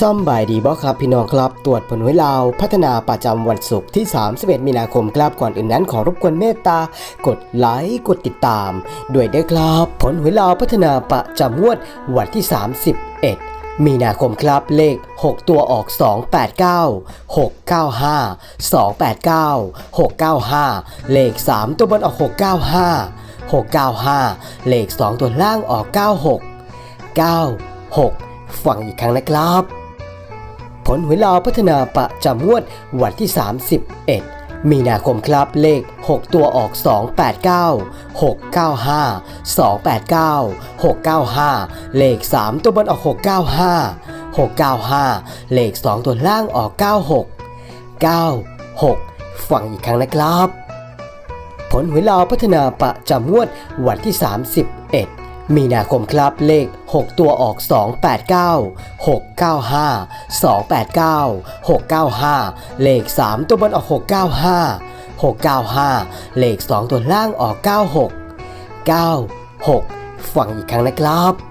ซ่อมบายดีบอครับพี่น้องครับ ตรวจผลหวยลาว พัฒนาประจำวันศุกร์ที่ 31 มีนาคมครับก่อนอื่นนั้นขอรบกวนเมตตากดไลค์กดติดตาม ด้วยด้อครับ ผลหวยลาวพัฒนาประจำงวดวันที่ 31มีนาคมครับเลข 6 ตัวออก 289 695 289 695 เลข 3 ตัวบนออก 695 695 เลข 2 ตัวล่างออก 96 96 ฟังอีกครั้งนะครับ ลหวยลาวพัฒนาประจำงวดวันที่ 31มีนาคมครับเลข 6 ตัวออก 289 695 289 695 เลข 3 ตัวบนออก 695 695 เลข 2 ตัวล่างออก 96 96 ฟังอีกครั้งนะครับ ผลหวยลาวพัฒนาประจำงวดวันที่ 31 มีนาคมครับเลข 6 ตัวออก 289 695 289 695 เลข 3 ตัวบนออก 695 695 เลข 2 ตัวล่างออก 96 96 ฟังอีกครั้งนะครับ